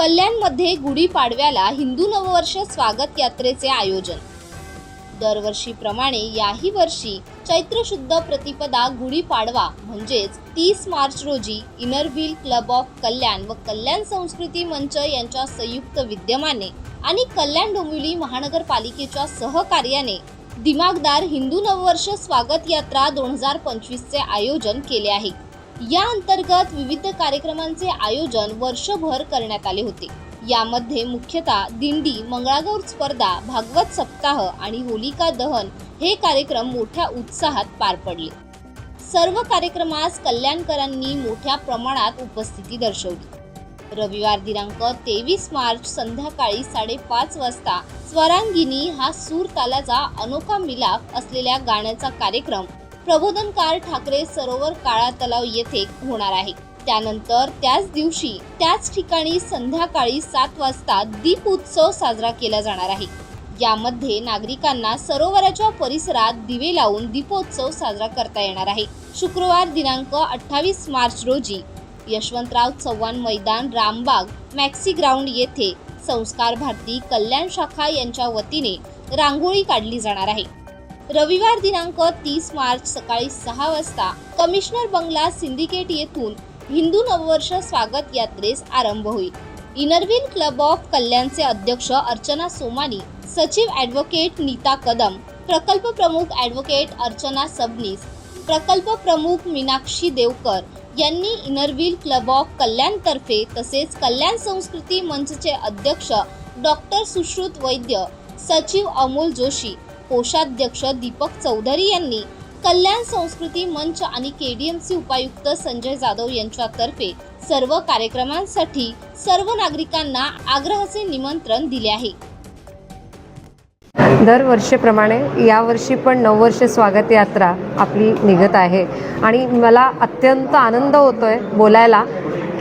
कल्याणमध्ये गुढीपाडव्याला हिंदू नववर्ष स्वागत यात्रेचे आयोजन. दरवर्षीप्रमाणे याही वर्षी चैत्र शुद्ध प्रतिपदा गुढीपाडवा म्हणजेच तीस मार्च रोजी इनरव्हील क्लब ऑफ कल्याण व कल्याण संस्कृती मंच यांच्या संयुक्त विद्यमाने आणि कल्याण डोंबिवली महानगरपालिकेच्या सहकार्याने दिमागदार हिंदू नववर्ष स्वागत यात्रा दोन हजार पंचवीसचे आयोजन केले आहे. या अंतर्गत विविध कार्यक्रमांचे आयोजन वर्षभर करण्यात आले होते. यामध्ये मुख्यतः दिंडी मंगळागौर स्पर्धा भागवत सप्ताह आणि होलिका दहन हे कार्यक्रम मोठ्या उत्साहात पार पडले. सर्व कार्यक्रमास कल्याणकरांनी मोठ्या प्रमाणात उपस्थिती दर्शवली. रविवार दिनांक तेवीस मार्च संध्याकाळी साडेपाच वाजता स्वरांगिनी हा सूर तालाचा अनोखा मिलाफ असलेल्या गाण्याचा कार्यक्रम प्रबोधनकार ठाकरे सरोवर काळा तलाव येथे होणार आहे. त्यानंतर त्याच दिवशी त्याच ठिकाणी संध्याकाळी सात वाजता दीप उत्सव साजरा केला जाणार आहे. यामध्ये नागरिकांना सरोवराच्या परिसरात दिवे लावून दीपोत्सव साजरा करता येणार आहे. शुक्रवार दिनांक अठ्ठावीस मार्च रोजी यशवंतराव चव्हाण मैदान रामबाग मॅक्सी ग्राउंड येथे संस्कार भारती कल्याण शाखा यांच्या वतीने रांगोळी काढली जाणार आहे. रविवार दिनांक तीस मार्च सकाळी सहा वाजता कमिशनर बंगला सिंडिकेट येथून हिंदू नववर्ष स्वागत यात्रेस आरंभ होईल. इनरविन क्लब ऑफ कल्याणचे अध्यक्ष अर्चना सोमानी सचिव ॲडव्होकेट नीता कदम प्रकल्प प्रमुख ॲडव्होकेट अर्चना सबनीस प्रकल्प प्रमुख मीनाक्षी देवकर यांनी इनरव्हील क्लब ऑफ कल्याणतर्फे तसेच कल्याण संस्कृती मंचचे अध्यक्ष डॉक्टर सुश्रुत वैद्य सचिव अमोल जोशी कोषाध्यक्ष दीपक चौधरी यांनी कल्याण संस्कृती मंच आणि केडीएमसी उपायुक्त संजय जाधव यांच्यातर्फे सर्व कार्यक्रमांसाठी सर्व नागरिकांना आग्रहाचे निमंत्रण दिले आहे. दरवर्षीप्रमाणे यावर्षी पण नववर्ष स्वागत यात्रा आपली निघत आहे. आणि मला अत्यंत आनंद होतो आहे बोलायला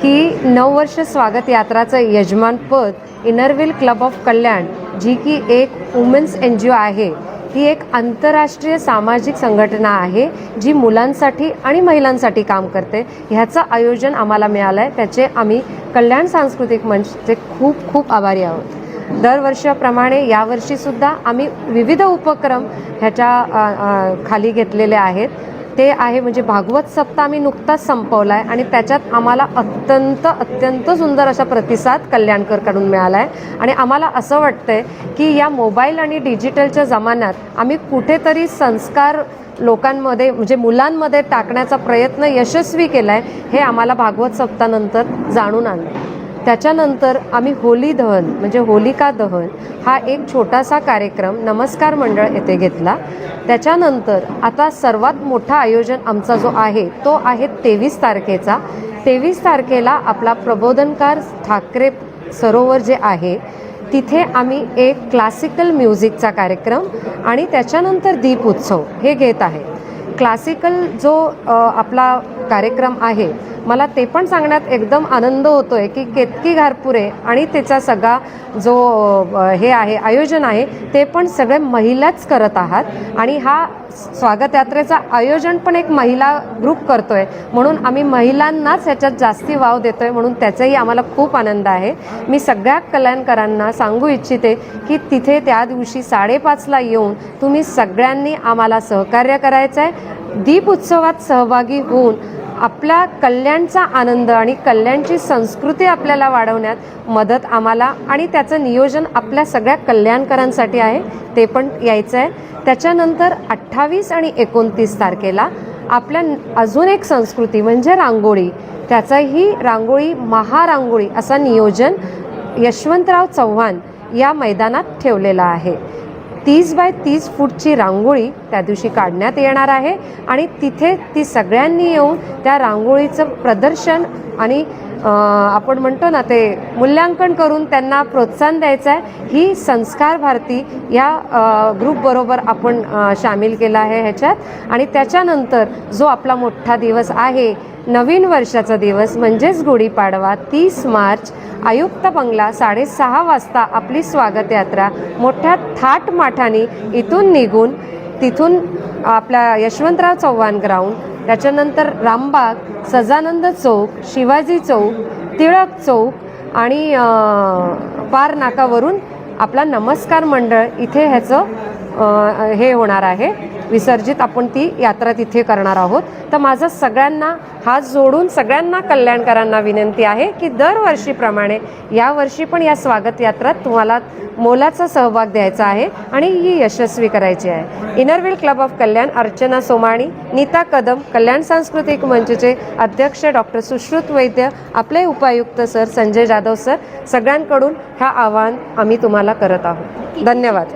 की नववर्ष स्वागत यात्राचं यजमानपद Inner Wheel club of Kalyan जी की एक वुमेन्स एन जी ओ आहे ही एक आंतरराष्ट्रीय सामाजिक संघटना आहे जी मुलांसाठी आणि महिलांसाठी काम करते. ह्याचं आयोजन आम्हाला मिळालं आहे त्याचे आम्ही कल्याण सांस्कृतिक मंचचे खूप खूप आभारी आहोत. दरवर्षाप्रमाणे यावर्षीसुद्धा आम्ही विविध उपक्रम ह्याच्या खाली घेतलेले आहेत. ते आहे म्हणजे भागवत सप्ताह आम्ही नुकताच संपवला आहे आणि त्याच्यात आम्हाला अत्यंत अत्यंत सुंदर असा प्रतिसाद कल्याणकरकडून मिळाला आहे आणि आम्हाला असं वाटतंय की या मोबाईल आणि डिजिटलच्या जमान्यात आम्ही कुठेतरी संस्कार लोकांमध्ये म्हणजे मुलांमध्ये टाकण्याचा प्रयत्न यशस्वी केला आहे हे आम्हाला भागवत सप्तानंतर जाणून आलं त्याच्यानंतर आम्ही होली दहन म्हणजे होलिका दहन हा एक छोटासा कार्यक्रम नमस्कार मंडळ येथे घेतला. त्याच्यानंतर आता सर्वात मोठा आयोजन आमचा जो आहे तो आहे तेवीस तारखेचा. तेवीस तारखेला आपला प्रबोधनकार ठाकरे सरोवर जे आहे तिथे आम्ही एक क्लासिकल म्युझिकचा कार्यक्रम आणि त्याच्यानंतर दीप उत्सव हे घेत आहे. क्लासिकल जो आपला कार्यक्रम आहे. मला ते पण सांगण्यात एकदम आनंद होतो आहे की केतकी घारपुरे आणि त्याचा सगळा जो हे आहे आयोजन आहे ते पण सगळे महिलाच करत आहात. आणि हा स्वागत यात्रेचा आयोजन पण एक महिला ग्रुप करतो आहे म्हणून आम्ही महिलांनाच ह्याच्यात जास्ती वाव देतो आहे म्हणून त्याचाही आम्हाला खूप आनंद आहे. मी सगळ्या कल्याणकरांना सांगू इच्छिते की तिथे त्या दिवशी साडेपाचला येऊन तुम्ही सगळ्यांनी आम्हाला सहकार्य करायचं आहे दीप उत्सवात सहभागी होऊन आपल्या कल्याणचा आनंद आणि कल्याणची संस्कृती आपल्याला वाढवण्यात मदत आम्हाला आणि त्याचं नियोजन आपल्या सगळ्या कल्याणकरांसाठी आहे ते पण यायचं आहे. त्याच्यानंतर अठ्ठावीस आणि एकोणतीस तारखेला आपल्या अजून एक संस्कृती म्हणजे रांगोळी. त्याचाही रांगोळी महारांगोळी असा नियोजन यशवंतराव चव्हाण या मैदानात ठेवलेला आहे. तीस बाय तीस फूटची रांगोळी त्या दिवशी काढण्यात येणार आहे आणि तिथे ती सगळ्यांनी येऊन त्या रांगोळीचं प्रदर्शन आणि आपण म्हणतो ना ते मूल्यांकन करून त्यांना प्रोत्साहन द्यायचं आहे. ही संस्कार भारती या ग्रुपबरोबर आपण सामील केला आहे ह्याच्यात. आणि त्याच्यानंतर जो आपला मोठा दिवस आहे नवीन वर्षाचा दिवस म्हणजेच गुढीपाडवा तीस मार्च आयुक्त बंगला साडेसहा वाजता आपली स्वागत यात्रा मोठ्या थाट माठाने इथून निघून तिथून आपल्या यशवंतराव चव्हाण ग्राउंड त्याच्यानंतर रामबाग सजानंद चौक शिवाजी चौक टिळक चौक आणि पार नाकावरून आपला नमस्कार मंडळ इथे ह्याचं हे होणार आहे. विसर्जित आपण ती यात्रा तिथे करणार आहोत. तर माझं सगळ्यांना हात जोडून सगळ्यांना कल्याणकरांना विनंती आहे की दरवर्षीप्रमाणे यावर्षी पण या स्वागत यात्रात तुम्हाला मोलाचा सहभाग द्यायचा आहे आणि ही यशस्वी करायची आहे. Inner Wheel club of Kalyan Archana Somani Neeta Kadam Kalyan सांस्कृतिक मंचचे अध्यक्ष डॉक्टर सुश्रुत वैद्य आपले उपायुक्त सर संजय जाधव सर सगळ्यांकडून हा आवाहन आम्ही तुम्हाला करत आहोत. धन्यवाद.